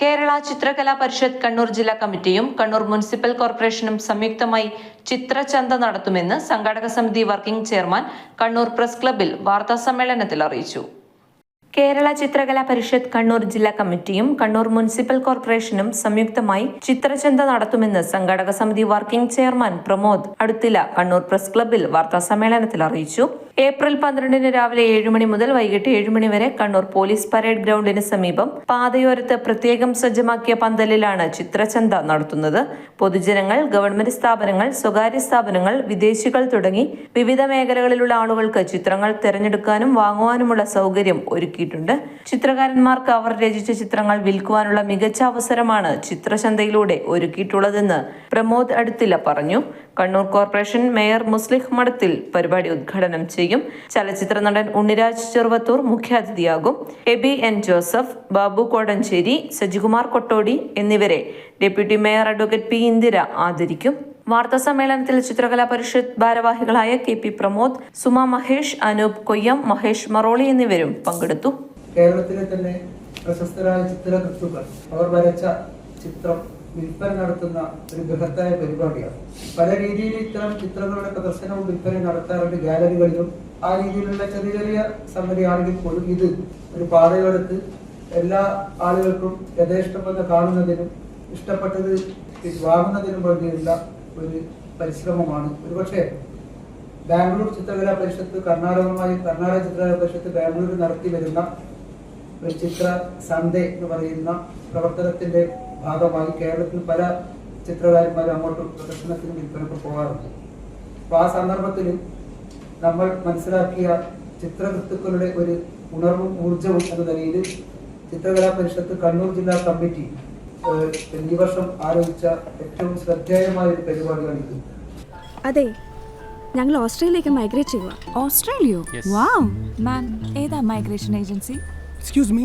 കേരള ചിത്രകലാ പരിഷത്ത് കണ്ണൂർ ജില്ലാ കമ്മിറ്റിയും കണ്ണൂർ മുനിസിപ്പൽ കോർപ്പറേഷനും സംയുക്തമായി ചിത്രചന്ത നടത്തുമെന്ന് സംഘാടക സമിതി വർക്കിംഗ് ചെയർമാൻ കണ്ണൂർ പ്രസ് ക്ലബിൽ വാർത്താ സമ്മേളനത്തിൽ അറിയിച്ചു. കേരള ചിത്രകലാ പരിഷത്ത് കണ്ണൂർ ജില്ലാ കമ്മിറ്റിയും കണ്ണൂർ മുനിസിപ്പൽ കോർപ്പറേഷനും സംയുക്തമായി ചിത്രചന്ത നടത്തുമെന്ന് സംഘാടക സമിതി working chairman Pramod Aduthila Kannur press ക്ലബിൽ വാർത്താ സമ്മേളനത്തിൽ അറിയിച്ചു. ഏപ്രിൽ പന്ത്രണ്ടിന് രാവിലെ ഏഴുമണി മുതൽ വൈകിട്ട് ഏഴുമണി വരെ കണ്ണൂർ പോലീസ് പരേഡ് ഗ്രൗണ്ടിന് സമീപം പാതയോരത്ത് പ്രത്യേകം സജ്ജമാക്കിയ പന്തലിലാണ് ചിത്രചന്ത നടത്തുന്നത്. പൊതുജനങ്ങൾ ഗവൺമെന്റ് സ്ഥാപനങ്ങൾ സ്വകാര്യ സ്ഥാപനങ്ങൾ വിദേശികൾ തുടങ്ങി വിവിധ മേഖലകളിലുള്ള ആളുകൾക്ക് ചിത്രങ്ങൾ തിരഞ്ഞെടുക്കാനും വാങ്ങുവാനുമുള്ള സൗകര്യം ഒരുക്കിയിട്ടുണ്ട്. ചിത്രകാരന്മാർക്ക് അവർ രചിച്ച ചിത്രങ്ങൾ വിൽക്കുവാനുള്ള മികച്ച അവസരമാണ് ചിത്രചന്തയിലൂടെ ഒരുക്കിയിട്ടുള്ളതെന്ന് പ്രമോദ് അടുത്തില പറഞ്ഞു. കണ്ണൂർ കോർപ്പറേഷൻ മേയർ മുസ്ലിഹ് മഠത്തിൽ പരിപാടി ഉദ്ഘാടനം ചെയ്യും. ചലച്ചിത്ര നടൻ ഉണ്ണിരാജ് ചെറുവത്തൂർ മുഖ്യാതിഥിയാകും. AB N Joseph Babu Kodanchery Sajikumar Kottodi എന്നിവരെ deputy mayor advocate P Indira ആദരിക്കും. വാർത്താ സമ്മേളനത്തിൽ ചിത്രകലാ പരിഷത്ത് ഭാരവാഹികളായ കെ പി പ്രമോദ് സുമ മഹേഷ് അനൂപ് കൊയ്യം മഹേഷ് മറോളി എന്നിവരും പങ്കെടുത്തു. കേരളത്തിലെ തന്നെ പ്രശസ്തരായ ചിത്രകൃത്തുക്കൾ അവർ വരച്ച ചിത്രം വിൽപ്പന നടത്തുന്ന ഒരു ബൃഹത്തായ പരിപാടിയാണ്. പല രീതിയിൽ ഇത്തരം ചിത്രങ്ങളുടെ പ്രദർശനവും വിൽപ്പന നടത്താറുണ്ട്. ഗാലറികളിലും ആ രീതിയിലുള്ള ചെറിയ ചെറിയ സംഗതിയാണെങ്കിൽ പോലും ഇത് ഒരു പാതയോടത്ത് എല്ലാ ആളുകൾക്കും യഥേഷ്ടം വന്ന് കാണുന്നതിനും ഇഷ്ടപ്പെട്ടത് വാങ്ങുന്നതിനും വേണ്ടിയുള്ള ഒരു പരിശ്രമമാണ്. ഒരുപക്ഷെ ബാംഗ്ലൂർ ചിത്രകലാ പരിഷത്ത് കർണാടകമായി കർണാടക ചിത്രകലാ പരിഷത്ത് ബാംഗ്ലൂരിൽ നടത്തി വരുന്ന ഒരു ചിത്ര സന്ധ്യ എന്ന് പറയുന്ന പ്രവർത്തനത്തിന്റെ ഭാഗമായി കേരളത്തിൽ പല ചിത്രകാരന്മാരും അങ്ങോട്ട് പ്രദർശനത്തിനും വിൽപ്പനക്കും പോകാറുണ്ട്. അപ്പൊ ആ സന്ദർഭത്തിൽ നമ്മൾ മനസ്സിലാക്കിയ ചിത്രകൃത്തുക്കളുടെ ഒരു ഉണർവും ഊർജവും എന്ന നിലയിൽ ചിത്രകലാ പരിഷത്ത് കണ്ണൂർ ജില്ലാ കമ്മിറ്റി ഈ വർഷം ആലോചിച്ച ഏറ്റവും ശ്രദ്ധേയമായ ഒരു പരിപാടിയാണിത് അതെ ഞങ്ങൾ ഓസ്ട്രേലിയയിലേക്ക് മൈഗ്രേറ്റ് ചെയ്യുക ഓസ്ട്രേലിയോ. വാവ് മാം ഏതാ മൈഗ്രേഷൻ ഏജൻസി? Excuse me